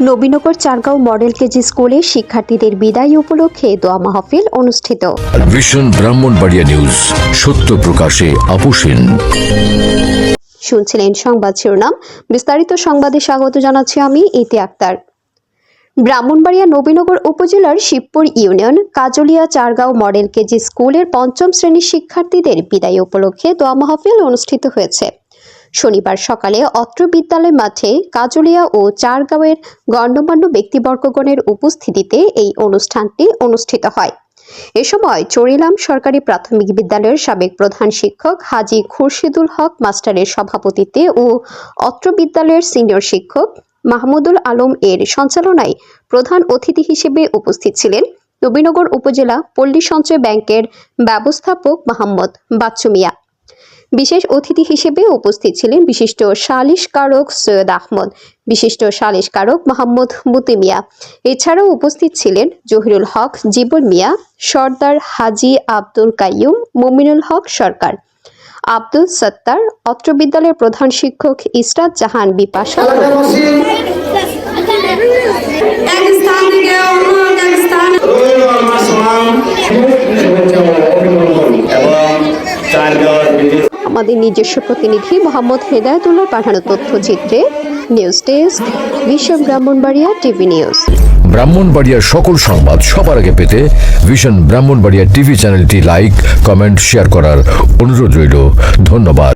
Nabinagar চারগাঁও model KG স্কুলে শিক্ষার্থীদের বিদায় উপলক্ষে দোয়া মাহফিল অনুষ্ঠিত। ভিশন ব্রাহ্মণবাড়িয়া নিউজ সত্য প্রকাশে আপোষহীন শুনছিলেন সংবাদ শিরোনাম বিস্তারিত সংবাদে স্বাগত জানাচ্ছি আমি ইতি আক্তার। ব্রাহ্মণবাড়িয়া নবীনগর উপজেলার Shibpur union Kajlia Chargaon model KG স্কুলের পঞ্চম শ্রেণির শিক্ষার্থীদের বিদায় উপলক্ষে দোয়া মাহফিল অনুষ্ঠিত হয়েছে। শনিবার সকালে অত্র বিদ্যালয় মাঠে কাজলিয়া ও চারগাঁওয়ের গণ্যমান্য ব্যক্তিবর্গগণের উপস্থিতিতে এই অনুষ্ঠানটি অনুষ্ঠিত হয়। এ সময় চরিলাম সরকারি প্রাথমিক বিদ্যালয়ের সাবেক প্রধান শিক্ষক হাজি খুরশিদুল হক মাস্টারের সভাপতিত্বে ও অত্র বিদ্যালয়ের সিনিয়র শিক্ষক মাহমুদুল আলম এর সঞ্চালনায় প্রধান অতিথি হিসেবে উপস্থিত ছিলেন নবীনগর উপজেলা পল্লী সঞ্চয় ব্যাংকের ব্যবস্থাপক মোহাম্মদ বাচ্চু মিয়া। বিশেষ অতিথি হিসেবে উপস্থিত ছিলেন বিশিষ্ট সালিশকারক সৈয়দ আহমদ, বিশিষ্ট সালিশকারক মোহাম্মদ মুতি মিয়া এছাড়াও উপস্থিত ছিলেন জহিরুল হক, জীবন মিয়া, সর্দার হাজি আব্দুল কাইয়ুম, মুমিনুল হক সরকার। আব্দুল সত্তার অত্র বিদ্যালয়ের প্রধান শিক্ষক ইসরাত জাহান বিপাশা। আমাদের নিজস্ব প্রতিনিধি মোহাম্মদ হেদায়তুল্লাহ পাঠানো তথ্যচিত্রে নিউজ ডেস্ক বিশ্ব ব্রাহ্মণবাড়িয়া টিভি নিউজ। ব্রাহ্মণবাড়িয়ার সকল সংবাদ সবার আগে পেতে ভিশন ব্রাহ্মণবাড়িয়া টিভি চ্যানেলটি লাইক, কমেন্ট, শেয়ার করার অনুরোধ রইল। ধন্যবাদ।